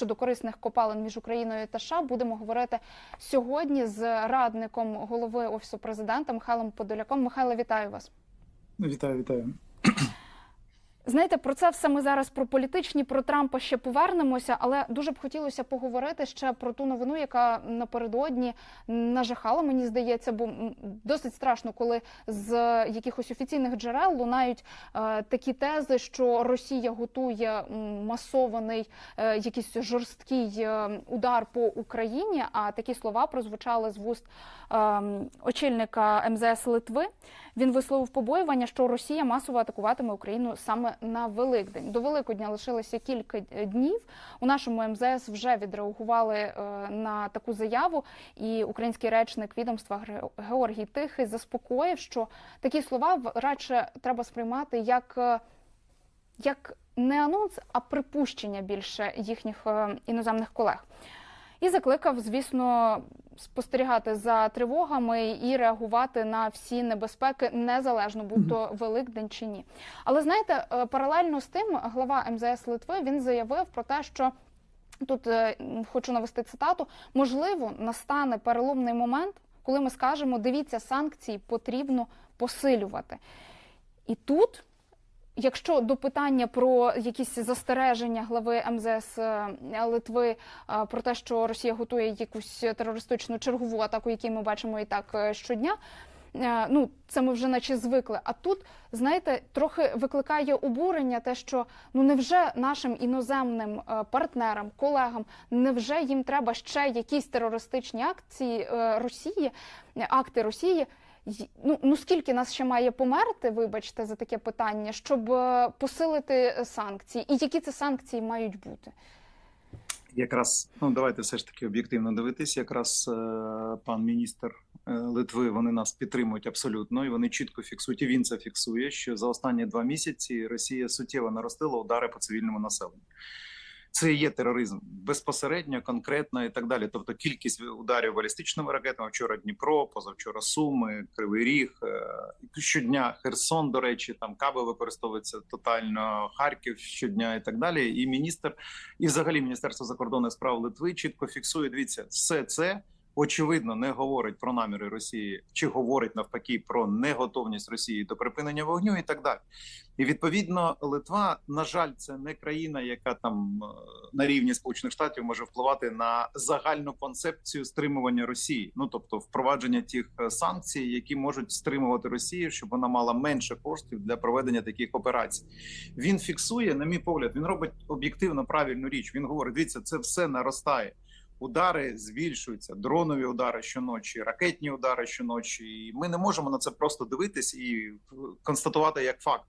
щодо корисних копалин між Україною та США будемо говорити сьогодні з радником голови офісу президента Михайлом Подоляком. Михайло, вітаю вас. Вітаю, вітаю. Знаєте, про це все ми зараз про політичні, про Трампа ще повернемося, але дуже б хотілося поговорити ще про ту новину, яка напередодні нажахала, мені здається, бо досить страшно, коли з якихось офіційних джерел лунають е, такі тези, що Росія готує масований е, якийсь жорсткий е, удар по Україні. А такі слова прозвучали з вуст е, очільника МЗС Литви. Він висловив побоювання, що Росія масово атакуватиме Україну саме на Великдень. До Великодня лишилося кілька днів. У нашому МЗС вже відреагували е, на таку заяву, і український речник відомства Георгій Тихий заспокоїв, що такі слова радше треба сприймати як. е, Як не анонс, а припущення більше їхніх е, іноземних колег. І закликав, звісно, спостерігати за тривогами і реагувати на всі небезпеки, незалежно будь то Великдень чи ні. Але знаєте, е, паралельно з тим, глава МЗС Литви він заявив про те, що тут е, хочу навести цитату: можливо, настане переломний момент, коли ми скажемо: дивіться, санкції потрібно посилювати. І тут. Якщо до питання про якісь застереження глави МЗС е, Литви е, про те, що Росія готує якусь терористичну чергову атаку, яку ми бачимо і так е, щодня. Ну, це ми вже наче звикли. А тут, знаєте, трохи викликає обурення те, що ну невже нашим іноземним партнерам, колегам, невже їм треба ще якісь терористичні акції Росії, акти Росії? Ну, ну скільки нас ще має померти, вибачте, за таке питання, щоб е, посилити е, санкції, і які це санкції мають бути? Якраз ну давайте все ж таки об'єктивно дивитись. Якраз е, пан міністр Литви вони нас підтримують абсолютно, і вони чітко фіксують. І він це фіксує. Що за останні два місяці Росія суттєво наростила удари по цивільному населенню. Це є тероризм безпосередньо, конкретно і так далі. Тобто кількість ударів балістичними ракетами вчора Дніпро, позавчора Суми, Кривий Ріг, е, щодня Херсон, до речі, там каби використовується тотально, Харків щодня і так далі. І міністр, і взагалі Міністерство закордонних справ Литви чітко фіксує. Дивіться, все це. Очевидно, не говорить про наміри Росії, чи говорить навпаки про неготовність Росії до припинення вогню і так далі. І відповідно, Литва, на жаль, це не країна, яка там е, на рівні Сполучених Штатів може впливати на загальну концепцію стримування Росії. Ну тобто впровадження тих е, санкцій, які можуть стримувати Росію, щоб вона мала менше коштів для проведення таких операцій. Він фіксує, на мій погляд, він робить об'єктивно правильну річ. Він говорить: дивіться, це все наростає. Удари збільшуються, дронові удари щоночі, ракетні удари щоночі. І ми не можемо на це просто дивитись і констатувати як факт.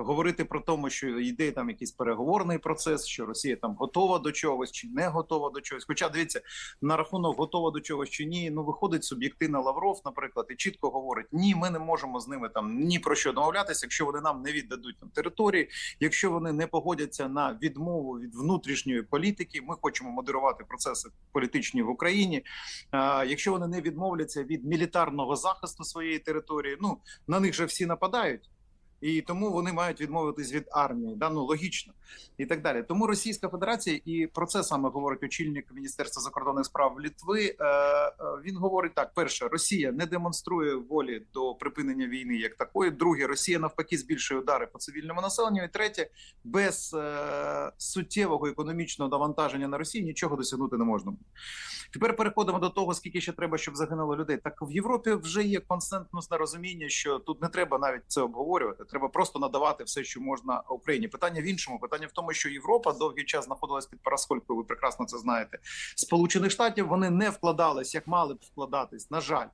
Говорити про тому, що йде там якийсь переговорний процес, що Росія там готова до чогось чи не готова до чогось. Хоча дивіться на рахунок готова до чогось чи ні, ну виходить суб'єктивно Лавров, наприклад, і чітко говорить: ні, ми не можемо з ними там ні про що домовлятися, якщо вони нам не віддадуть там території, якщо вони не погодяться на відмову від внутрішньої політики. Ми хочемо модерувати процеси політичні в Україні. А, якщо вони не відмовляться від мілітарного захисту своєї території, ну на них же всі нападають. І тому вони мають відмовитись від армії, да ну логічно і так далі. Тому Російська Федерація, і про це саме говорить очільник Міністерства закордонних справ Літви. Е, е, він говорить так: перше, Росія не демонструє волі до припинення війни як такої. Друге, Росія навпаки збільшує удари по цивільному населенню. І третє, без е, суттєвого економічного навантаження на Росію нічого досягнути не можна. Тепер переходимо до того, скільки ще треба, щоб загинуло людей. Так в Європі вже є консенсусне розуміння, що тут не треба навіть це обговорювати. Треба просто надавати все, що можна Україні. Питання в іншому. Питання в тому, що Європа довгий час знаходилась під параскольку Ви прекрасно це знаєте. Сполучених Штатів вони не вкладались, як мали б вкладатись. На жаль.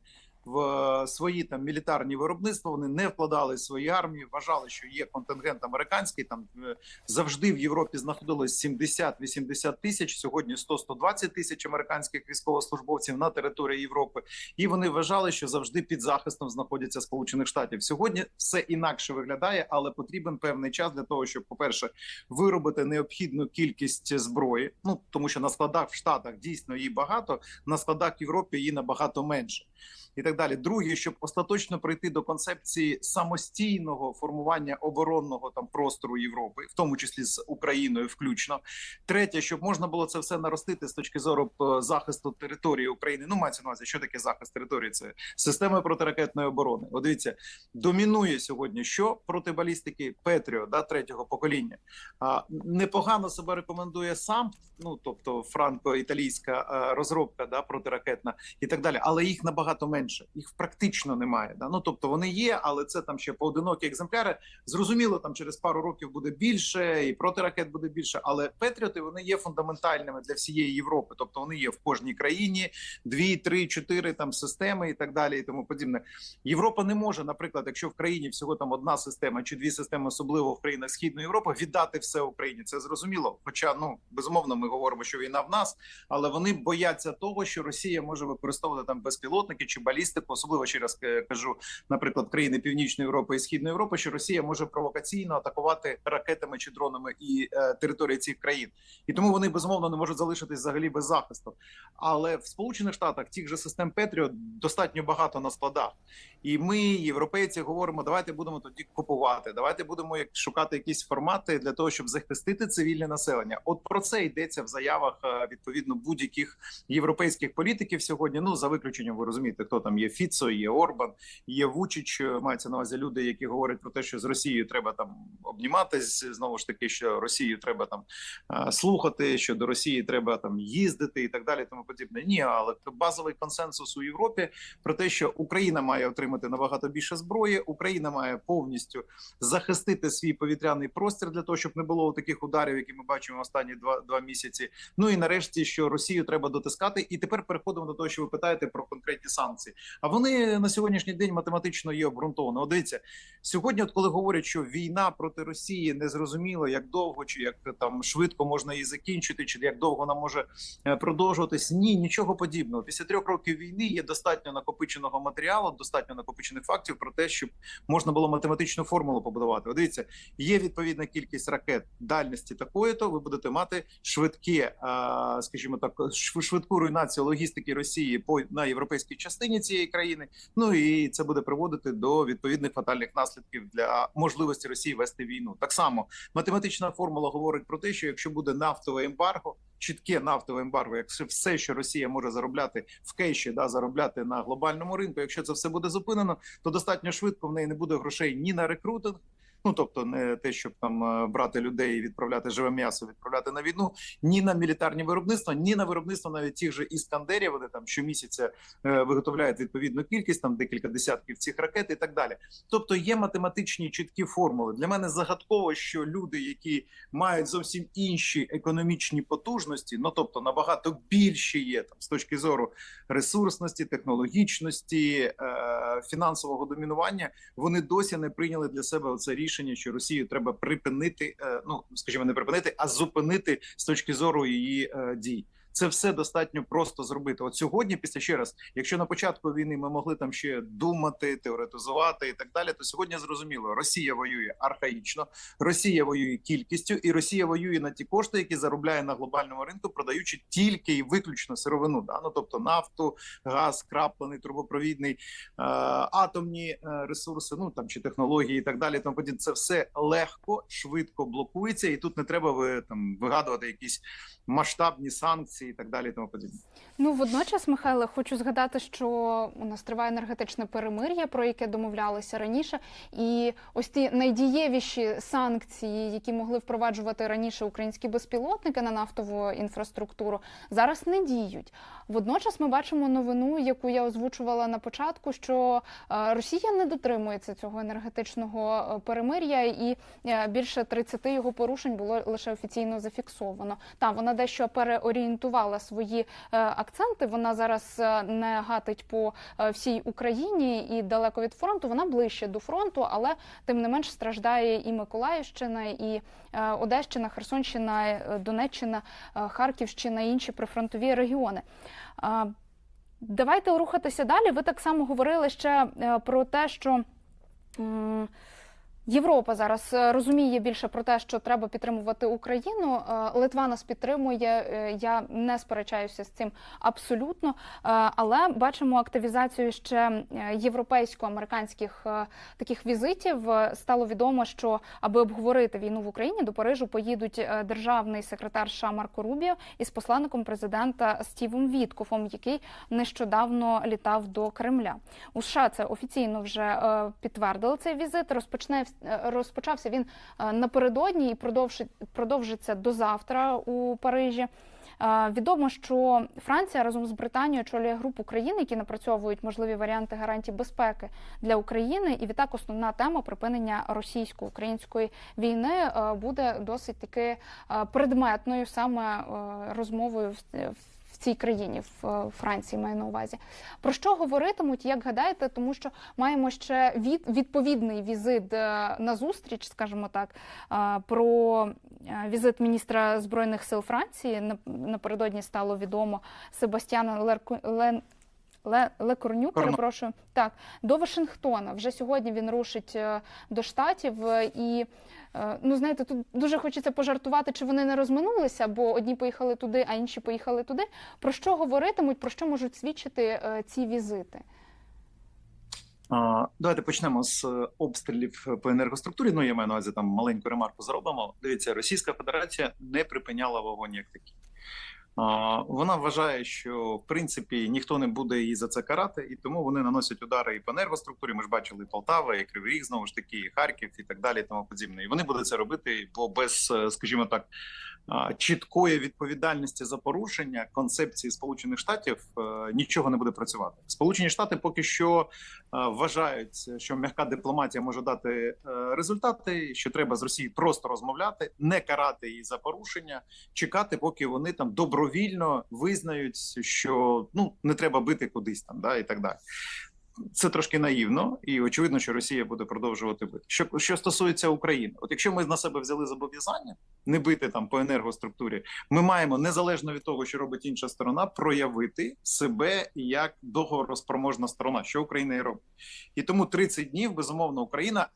В е, свої там мілітарні виробництва вони не вкладали свої армії, вважали, що є контингент американський. Там е, завжди в Європі знаходилось 70-80 тисяч. Сьогодні 100-120 тисяч американських військовослужбовців на території Європи, і вони вважали, що завжди під захистом знаходяться Сполучених Штатів. Сьогодні все інакше виглядає, але потрібен певний час для того, щоб, по перше, виробити необхідну кількість зброї. Ну тому що на складах в Штатах дійсно її багато, на складах в Європі її набагато менше. І так далі. Друге, щоб остаточно прийти до концепції самостійного формування оборонного там простору Європи, в тому числі з Україною, включно. Третє, щоб можна було це все наростити з точки зору е, захисту території України. Ну мається на увазі, що таке захист території? Це системи протиракетної оборони. От дивіться, домінує сьогодні що проти балістики Петріо, да третього покоління. А непогано себе рекомендує сам, ну тобто франко-італійська е, розробка да протиракетна і так далі, але їх набагато менше. Їх практично немає. Да? Ну тобто вони є, але це там ще поодинокі екземпляри. Зрозуміло, там через пару років буде більше, і протиракет буде більше. Але Петріоти вони є фундаментальними для всієї Європи. Тобто вони є в кожній країні дві, три, чотири там системи і так далі, і тому подібне. Європа не може, наприклад, якщо в країні всього там одна система чи дві системи, особливо в країнах Східної Європи, віддати все Україні. Це зрозуміло. Хоча ну безумовно, ми говоримо, що війна в нас, але вони бояться того, що Росія може використовувати там безпілотники чи балістику, особливо ще раз е, кажу, наприклад, країни Північної Європи і Східної Європи, що Росія може провокаційно атакувати ракетами чи дронами і е, території цих країн, і тому вони безумовно не можуть залишитись взагалі без захисту. Але в Сполучених Штатах тих же систем Петріо достатньо багато на складах. І ми, європейці, говоримо: давайте будемо тоді купувати. Давайте будемо як шукати якісь формати для того, щоб захистити цивільне населення. От про це йдеться в заявах е, відповідно будь-яких європейських політиків сьогодні. Ну за виключенням, ви розумієте, хто там є Фіцо, є Орбан, є Вучич. е, Мається на увазі люди, які говорять про те, що з Росією треба там обніматись. Знову ж таки, що Росію треба там е, слухати, що до Росії треба там їздити і так далі. Тому подібне. Ні, але базовий консенсус у Європі про те, що Україна має отримати набагато більше зброї. Україна має повністю захистити свій повітряний простір для того, щоб не було таких ударів, які ми бачимо останні два, два місяці. Ну і нарешті, що Росію треба дотискати. І тепер переходимо до того, що ви питаєте про конкретні санкції. А вони на сьогоднішній день математично є обґрунтовані. Дивіться, сьогодні, от коли говорять, що війна проти Росії не зрозуміло, як довго чи як там швидко можна її закінчити, чи як довго вона може е, продовжуватись. Ні, нічого подібного. Після трьох років війни є достатньо накопиченого матеріалу, достатньо накопичених фактів про те, щоб можна було математичну формулу побудувати. От дивіться, є відповідна кількість ракет дальності такої, то ви будете мати швидке, скажімо так, швидку руйнацію логістики Росії по на європейській частині цієї країни. Ну і це буде приводити до відповідних фатальних наслідків для можливості Росії вести війну. Так само математична формула говорить про те, що якщо буде нафтове ембарго, чітке нафтове ембарго, якщо все, що Росія може заробляти в кейші, да заробляти на глобальному ринку, якщо це все буде зупинено, то достатньо швидко в неї не буде грошей ні на рекрутинг. Ну тобто не те, щоб там е, брати людей і відправляти живе м'ясо, відправляти на війну, ні на мілітарні виробництва, ні на виробництво навіть тих же іскандерів. Вони там щомісяця е, виготовляють відповідну кількість, там декілька десятків цих ракет і так далі. Тобто є математичні чіткі формули. Для мене загадково, що люди, які мають зовсім інші економічні потужності, ну тобто набагато більші є там з точки зору ресурсності, технологічності, е, фінансового домінування, вони досі не прийняли для себе оце рішення, що Росію треба припинити, е, ну скажімо, не припинити, а зупинити з точки зору її е, дій. Це все достатньо просто зробити. От сьогодні, після ще раз, якщо на початку війни ми могли там ще думати, теоретизувати і так далі, то сьогодні зрозуміло, Росія воює архаїчно, Росія воює кількістю, і Росія воює на ті кошти, які заробляє на глобальному ринку, продаючи тільки і виключно сировину. Да? Ну, тобто нафту, газ, краплений, трубопровідний, е, атомні е, ресурси, ну там чи технології, і так далі. Тому подібне. це все легко, швидко блокується, і тут не треба ви там вигадувати якісь масштабні санкції і так далі. і Тому подібне. Ну водночас, Михайле, хочу згадати, що у нас триває енергетичне перемир'я, про яке домовлялися раніше, і ось ті найдієвіші санкції, які могли впроваджувати раніше українські безпілотники на нафтову інфраструктуру, зараз не діють. Водночас ми бачимо новину, яку я озвучувала на початку, що е, Росія не дотримується цього енергетичного е, перемир'я, і е, більше 30 його порушень було лише офіційно зафіксовано. Та вона дещо переорієнтувала свої е, акценти. Вона зараз е, не гатить по е, всій Україні і далеко від фронту. Вона ближче до фронту, але тим не менш страждає і Миколаївщина, і Одещина, Херсонщина, Донеччина, Харківщина і інші прифронтові регіони. Давайте рухатися далі. Ви так само говорили ще про те, що Європа зараз е, розуміє більше про те, що треба підтримувати Україну. Е, Литва нас підтримує. е, Я не сперечаюся з цим абсолютно. Але бачимо активізацію ще європейсько-американських таких візитів. Стало відомо, що аби обговорити війну в Україні до Парижу поїдуть державний секретар США Марко Рубіо із посланником президента Стівом Віткофом, який нещодавно літав до Кремля. У США це офіційно вже підтвердили цей візит. Розпочне розпочався він е, напередодні і продовжиться до завтра у Парижі. Е, Відомо, що Франція разом з Британією очолює групу країн, які напрацьовують можливі варіанти гарантій безпеки для України. І відтак основна тема припинення російсько-української війни е, буде досить таки е, предметною саме е, розмовою в цій країні, в е, Франції маю на увазі. Про що говоритимуть, як гадаєте, тому що маємо ще від, відповідний візит е, на зустріч, скажімо так, е, про візит міністра збройних сил Франції. На- Напередодні стало відомо Себастьяна. Лен... Ле... Лекорню, Корно. перепрошую, так, до Вашингтона. Вже сьогодні він рушить е, до штатів е, і. е, Ну, знаєте, тут дуже хочеться пожартувати, чи вони не розминулися, бо одні поїхали туди, а інші поїхали туди. Про що говоритимуть, про що можуть свідчити ці візити? Давайте почнемо з обстрілів по енергоструктурі. Ну, я маю на увазі там маленьку ремарку зробимо. Дивіться, Російська Федерація не припиняла вогонь як такий. Вона вважає, що в принципі ніхто не буде її за це карати, і тому вони наносять удари і по нервоструктурі. Ми ж бачили Полтава, і Кривий Ріг, знову ж таки, і Харків, і так далі, і тому подібне. І вони будуть це робити, бо без, е, скажімо так, чіткої відповідальності за порушення концепції Сполучених Штатів е, нічого не буде працювати. Сполучені Штати поки що е, вважають, що м'яка дипломатія може дати е, результати, що треба з Росією просто розмовляти, не карати її за порушення, чекати, поки вони там добровільно визнають, що ну не треба бити кудись там, да і так далі. Це трошки наївно, і очевидно, що Росія буде продовжувати бити. Що, що стосується України, от якщо ми на себе взяли зобов'язання не бити там по енергоструктурі, ми маємо незалежно від того, що робить інша сторона, проявити себе як договороспроможна сторона, що Україна і робить. І тому 30 днів безумовно Україна.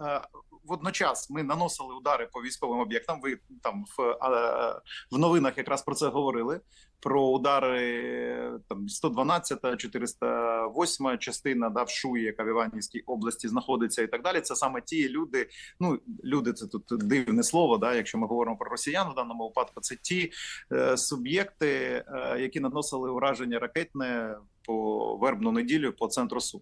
Е, Водночас ми наносили удари по військовим об'єктам. Ви там в, е, в новинах якраз про це говорили. Про удари там 112, 408 частина да, в Шуї, яка в Іванівській області знаходиться, і так далі. Це саме ті люди. Ну люди, це тут дивне слово. Да, якщо ми говоримо про росіян в даному випадку, це ті е, суб'єкти, е, які наносили ураження ракетне по вербну неділю по центру Сум.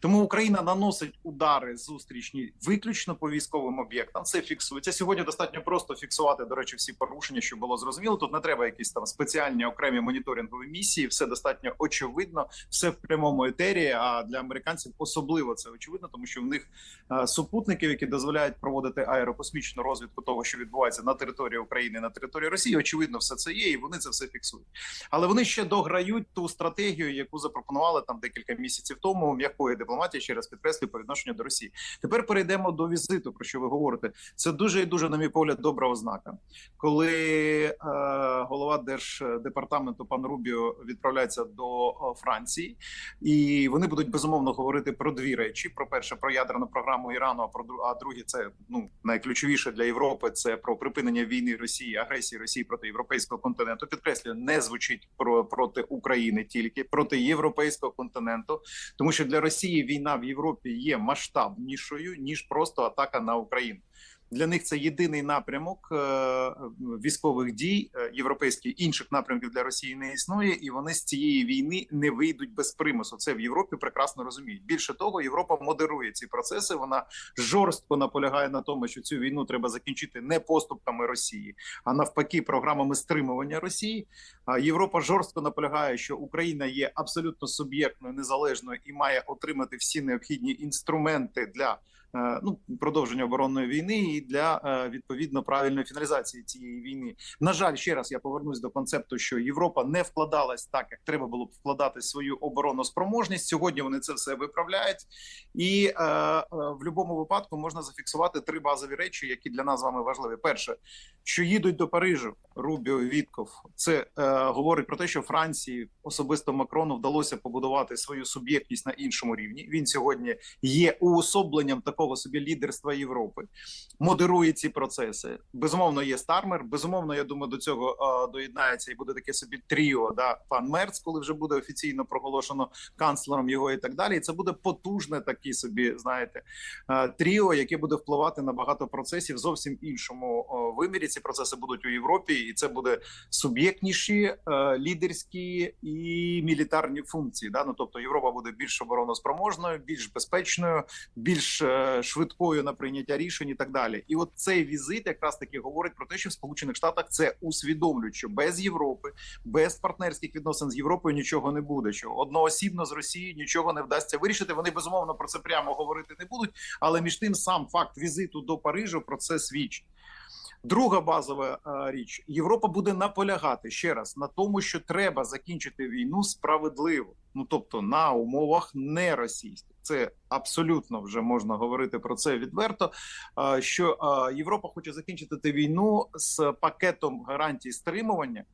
Тому Україна наносить удари зустрічні виключно по військовим об'єктам. Це фіксується сьогодні. Достатньо просто фіксувати. До речі, всі порушення, щоб було зрозуміло. Тут не треба якісь там спеціальні окремі моніторингові місії. Все достатньо очевидно, все в прямому етері. А для американців особливо це очевидно, тому що в них е, супутників, які дозволяють проводити аерокосмічну розвідку того, що відбувається на території України, на території Росії. Очевидно, все це є, і вони це все фіксують. Але вони ще дограють ту стратегію, яку запропонували там декілька місяців тому. М'якої дипломатії ще раз підкреслюю по відношенню до Росії. Тепер перейдемо до візиту. Про що ви говорите? Це дуже і дуже, на мій погляд, добра ознака, коли е, голова держдепартаменту пан Рубіо відправляється до е, Франції, і вони будуть безумовно говорити про дві речі: про перше, про ядерну програму Ірану. А про а друге, це ну найключовіше для Європи. Це про припинення війни Росії, агресії Росії проти європейського континенту. Підкреслюю, не звучить про проти України, тільки проти європейського континенту, тому що для Росії війна в Європі є масштабнішою ніж просто атака на Україну. Для них це єдиний напрямок е, військових дій е, європейських інших напрямків для Росії не існує, і вони з цієї війни не вийдуть без примусу. Це в Європі прекрасно розуміють. Більше того, Європа модерує ці процеси. Вона жорстко наполягає на тому, що цю війну треба закінчити не поступками Росії, а навпаки, програмами стримування Росії. Європа жорстко наполягає, що Україна є абсолютно суб'єктною, незалежною і має отримати всі необхідні інструменти для ну продовження оборонної війни і для е, відповідно правильної фіналізації цієї війни. На жаль, ще раз я повернусь до концепту, що Європа не вкладалась так, як треба було б вкладати свою оборонну спроможність. Сьогодні вони це все виправляють, і е, е, в будь-якому випадку можна зафіксувати три базові речі, які для нас з вами важливі. Перше, що їдуть до Парижу, Рубіо Вітков, це е, говорить про те, що Франції особисто Макрону вдалося побудувати свою суб'єктність на іншому рівні. Він сьогодні є уособленням такого. Випадково собі лідерства Європи, модерує ці процеси. Безумовно, є Стармер. Безумовно, я думаю, до цього е, доєднається і буде таке собі тріо. Да, пан Мерц, коли вже буде офіційно проголошено канцлером його і так далі. І це буде потужне такі собі, знаєте, тріо, яке буде впливати на багато процесів зовсім іншому вимірі. Ці процеси будуть у Європі, і це буде суб'єктніші, е, лідерські і мілітарні функції. Да? Ну тобто Європа буде більш обороноспроможною, більш безпечною, більш е, швидкою на прийняття рішень і так далі. І от цей візит якраз таки говорить про те, що в Сполучених Штатах це усвідомлюють, що без Європи, без партнерських відносин з Європою нічого не буде. Що одноосібно з Росією нічого не вдасться вирішити. Вони безумовно про це прямо говорити не будуть, але між тим сам факт візиту до Парижу про це свідчить. Друга базова е, річ: Європа буде наполягати ще раз на тому, що треба закінчити війну справедливо, ну тобто на умовах не російських. Це абсолютно вже можна говорити про це відверто. Що Європа хоче закінчити війну з пакетом гарантій стримування.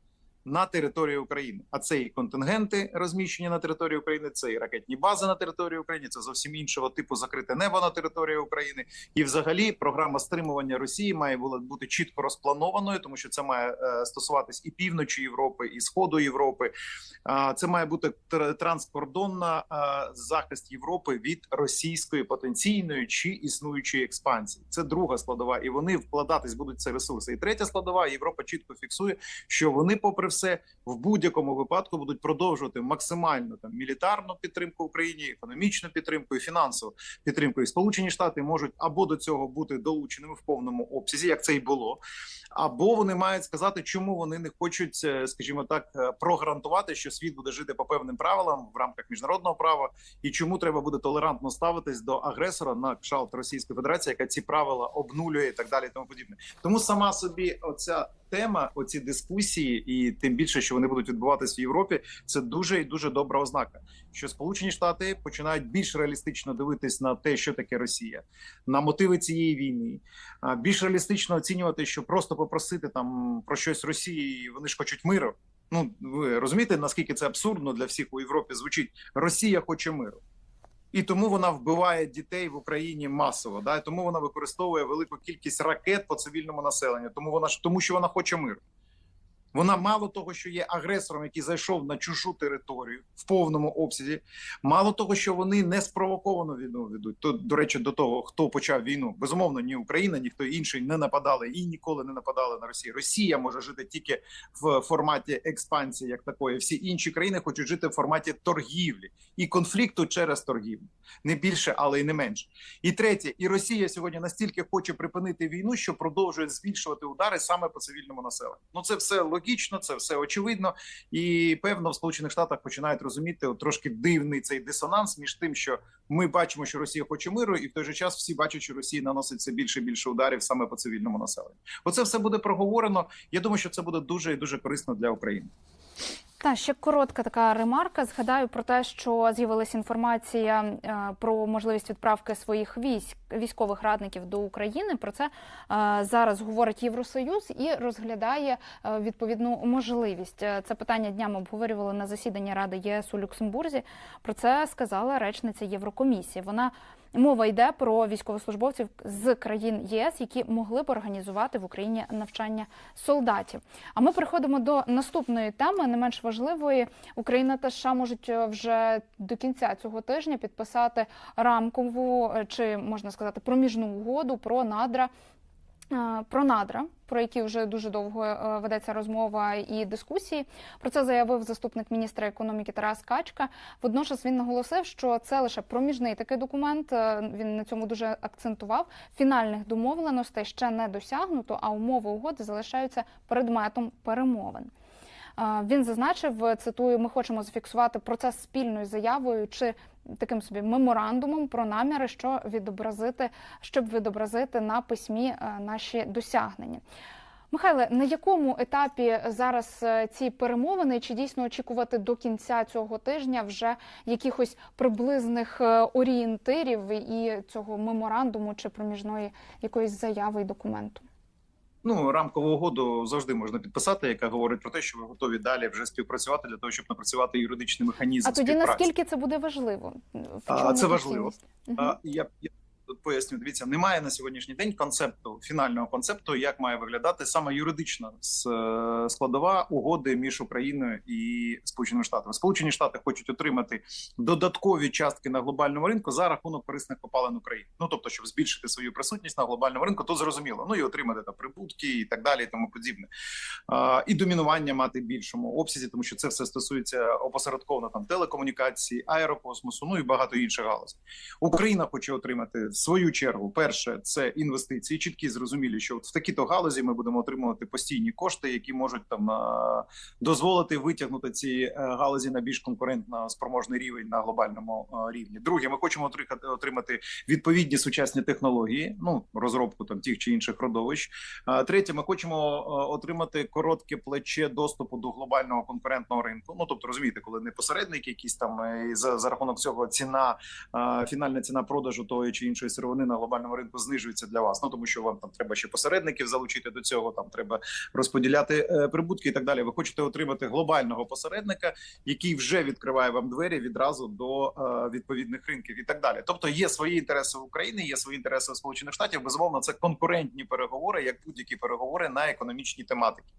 На території України, а це і контингенти розміщені на території України, це і ракетні бази на території України, це зовсім іншого типу закрите небо на території України. І, взагалі, програма стримування Росії має бути чітко розпланованою, тому що це має е, стосуватись і півночі Європи, і сходу Європи. Це має бути тр- транскордонна е, захист Європи від російської потенційної чи існуючої експансії. Це друга складова, і вони вкладатись будуть ці ресурси. І третя складова Європа чітко фіксує, що вони, попри все, в будь-якому випадку будуть продовжувати максимальну там мілітарну підтримку Україні, економічну підтримку і фінансову підтримку. І Сполучені Штати можуть або до цього бути долученими в повному обсязі, як це і було, або вони мають сказати, чому вони не хочуть, е, скажімо так, е, прогарантувати, що світ буде жити по певним правилам в рамках міжнародного права, і чому треба буде толерантно ставитись до агресора на кшалт Російської Федерації, яка ці правила обнулює і так далі, і тому подібне. Тому сама собі оця тема, оці дискусії, і тим більше, що вони будуть відбуватись в Європі, це дуже і дуже добра ознака. Що Сполучені Штати починають більш реалістично дивитись на те, що таке Росія, на мотиви цієї війни, більш реалістично оцінювати, що просто попросити там про щось Росії, вони ж хочуть миру. Ну ви розумієте, наскільки це абсурдно для всіх у Європі звучить? Росія хоче миру. І тому вона вбиває дітей в Україні масово. Да? І тому вона використовує велику кількість ракет по цивільному населенню. Тому вона ж тому, що вона хоче миру. Вона мало того, що є агресором, який зайшов на чужу територію в повному обсязі. Мало того, що вони не спровоковано війну ведуть. То до речі, до того, хто почав війну, безумовно, ні Україна, ні хто інший не нападали і ніколи не нападали на Росію. Росія може жити тільки в форматі експансії, як такої. Всі інші країни хочуть жити в форматі торгівлі і конфлікту через торгівлю, не більше, але й не менше. І третє, і Росія сьогодні настільки хоче припинити війну, що продовжує збільшувати удари саме по цивільному населенню. Ну це все логічно, це все очевидно. І певно, в Сполучених Штатах починають розуміти от, трошки дивний цей дисонанс між тим, що ми бачимо, що Росія хоче миру, і в той же час всі бачать, що Росія наносить все більше і більше ударів саме по цивільному населенню. Оце все буде проговорено. Я думаю, що це буде дуже і дуже корисно для України. Та ще коротка така ремарка. Згадаю про те, що з'явилася інформація е, про можливість відправки своїх військ військових радників до України. Про це е, зараз говорить Євросоюз і розглядає е, відповідну можливість. Це питання днями обговорювали на засіданні Ради ЄС у Люксембурзі. Про це сказала речниця Єврокомісії. Вона Мова йде про військовослужбовців з країн ЄС, які могли б організувати в Україні навчання солдатів. А ми переходимо до наступної теми, не менш важливої. Україна та США можуть е, вже до кінця цього тижня підписати рамкову е, чи можна сказати проміжну угоду про надра. Е, Про надра, про які вже дуже довго е, ведеться розмова і дискусії, про це заявив заступник міністра економіки Тарас Качка. Водночас він наголосив, що це лише проміжний такий документ. е, Він на цьому дуже акцентував. Фінальних домовленостей ще не досягнуто, а умови угоди залишаються предметом перемовин. Він зазначив, цитую: ми хочемо зафіксувати процес спільною заявою чи таким собі меморандумом про наміри, що відобразити, щоб відобразити на письмі е, наші досягнення. Михайле, на якому етапі зараз е, ці перемовини? Чи дійсно очікувати до кінця цього тижня вже якихось приблизних е, орієнтирів і цього меморандуму чи проміжної якоїсь заяви і документу? Ну, рамкову угоду завжди можна підписати, яка говорить про те, що ви готові далі вже співпрацювати для того, щоб напрацювати юридичний механізм. А тоді співпраці. наскільки це буде важливо? А, це важливо. А, я, я поясню. Дивіться, немає на сьогоднішній день концепту фінального концепту, як має виглядати саме юридична складова угоди між Україною і Сполученими Штатами. Сполучені Штати хочуть отримати додаткові частки на глобальному ринку за рахунок корисних копалин України. Ну тобто, щоб збільшити свою присутність на глобальному ринку, то зрозуміло. Ну і отримати там прибутки і так далі, і тому подібне. А, і домінування мати більшому обсязі, тому що це все стосується опосередковано там телекомунікації, аерокосмосу, ну і багато інших галузей. Україна хоче отримати свою чергу. Перше це інвестиції, чіткі зрозумілі, що в такі-то галузі ми будемо отримувати постійні кошти, які можуть там дозволити витягнути ці е, галузі на більш конкурентно спроможний рівень на глобальному рівні. Друге, ми хочемо отримати, відповідні сучасні технології, ну розробку там тих чи інших родовищ. Третє, ми хочемо е, отримати коротке плече доступу до глобального конкурентного ринку. Ну тобто, розумієте, коли не посередники, якісь там е, і за, за рахунок цього ціна, е, фінальна ціна продажу тої чи іншої сировини на глобальному ринку знижується для вас. Ну тому що вам там треба ще посередників залучити до цього. Там треба розподіляти е, прибутки і так далі. Ви хочете отримати глобального посередника, який вже відкриває вам двері відразу до е, відповідних ринків і так далі. Тобто є свої інтереси в Україні, є свої інтереси Сполучених Штатів. Безумовно, це конкурентні переговори, як будь-які переговори на економічні тематики,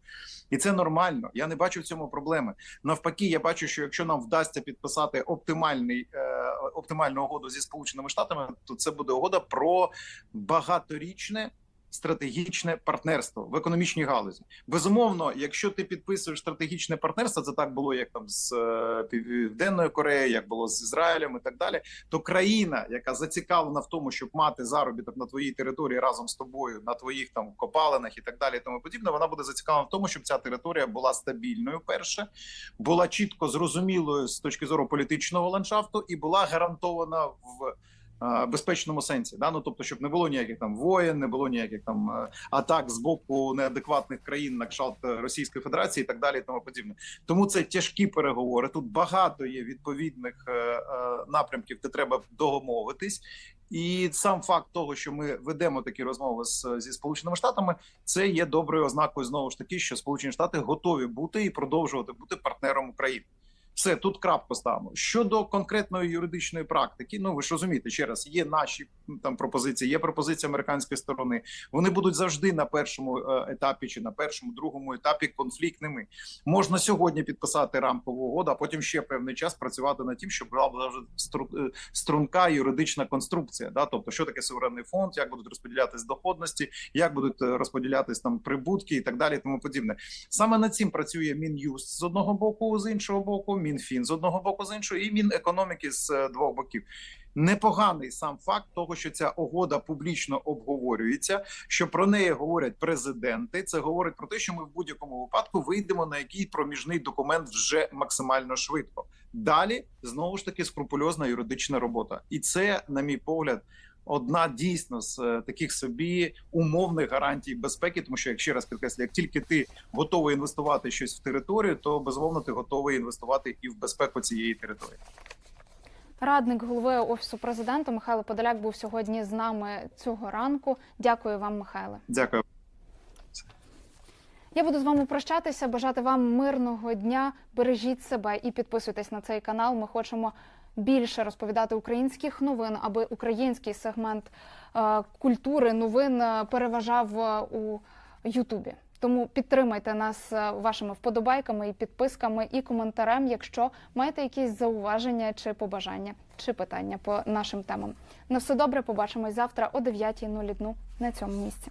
і це нормально. Я не бачу в цьому проблеми. Навпаки, я бачу, що якщо нам вдасться підписати оптимальний е, оптимальну угоду зі сполученими штатами, то це буде угода про багаторічне. Стратегічне партнерство в економічній галузі безумовно, якщо ти підписуєш стратегічне партнерство, це так було як там з е, Південною Кореєю, як було з Ізраїлем і так далі. То країна, яка зацікавлена в тому, щоб мати заробіток на твоїй території разом з тобою, на твоїх там копалинах і так далі, і тому подібне, вона буде зацікавлена в тому, щоб ця територія була стабільною. Перше була чітко зрозумілою з точки зору політичного ландшафту і була гарантована в. Е, Безпечному сенсі, да? ну тобто, щоб не було ніяких там воєн, не було ніяких там е, атак з боку неадекватних країн на кшталт е, Російської Федерації, і так далі, і тому подібне. Тому це тяжкі переговори. Тут багато є відповідних напрямків, де треба домовитись. І сам факт того, що ми ведемо такі розмови з зі сполученими штатами, це є доброю ознакою знову ж таки, що Сполучені Штати готові бути і продовжувати бути партнером України. Все тут крапку ставимо. Щодо конкретної юридичної практики, ну ви ж розумієте, ще раз є наші там пропозиції, є пропозиції американської сторони. Вони будуть завжди на першому е, етапі чи на першому другому етапі конфліктними. Можна сьогодні підписати рамкову угоду, а потім ще певний час працювати над тим, щоб була е, струнка юридична конструкція. Да, тобто, що таке суверенний фонд, як будуть розподілятись доходності, як будуть е, розподілятись там прибутки і так далі, і тому подібне. Саме над цим працює Мін'юст з одного боку, з іншого боку, Мінфін з одного боку, з іншого, і Мінекономіки з е, двох боків. Непоганий сам факт того, що ця угода публічно обговорюється, що про неї говорять президенти. Це говорить про те, що ми в будь-якому випадку вийдемо на який проміжний документ вже максимально швидко. Далі знову ж таки скрупульозна юридична робота, і це, на мій погляд, одна дійсно з е, таких собі умовних гарантій безпеки, тому що як ще раз підкреслю, як тільки ти готовий інвестувати щось в територію, то безумовно ти готовий інвестувати і в безпеку цієї території. Радник голови офісу президента Михайло Подоляк був сьогодні з нами цього ранку. Дякую вам, Михайле. Дякую. Я буду з вами прощатися, бажати вам мирного дня. Бережіть себе і підписуйтесь на цей канал. Ми хочемо більше розповідати українських новин, аби український сегмент е, культури новин е, переважав е, у Ютубі. Тому підтримайте нас вашими вподобайками і підписками і коментарем, якщо маєте якісь зауваження чи побажання, чи питання по нашим темам. На все добре, побачимось завтра о 9.01 на цьому місці.